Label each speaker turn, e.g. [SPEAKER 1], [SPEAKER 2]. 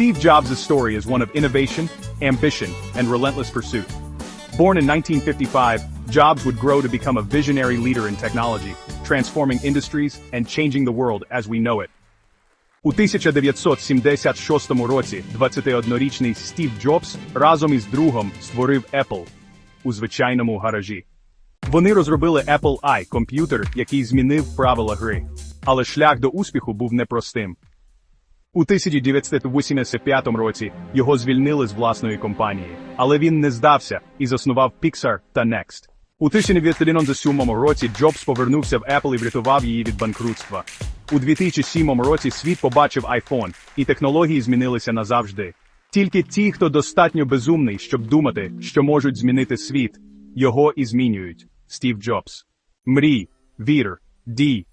[SPEAKER 1] Steve Jobs' story is one of innovation, ambition, and relentless pursuit. Born in 1955, Jobs would grow to become a visionary leader in technology, transforming industries and changing the world as we know it. У 1976 році 21-річний Стів Джобс разом із другом створив Apple у звичайному гаражі. Вони розробили Apple I – комп'ютер, який змінив правила гри. Але шлях до успіху був непростим. У 1985 році його звільнили з власної компанії, але він не здався і заснував Pixar та Next. У 1997 році Джобс повернувся в Apple і врятував її від банкрутства. У 2007 році світ побачив iPhone, і технології змінилися назавжди. Тільки ті, хто достатньо безумний, щоб думати, що можуть змінити світ, його і змінюють. Стів Джобс. Мрій, вір, дій,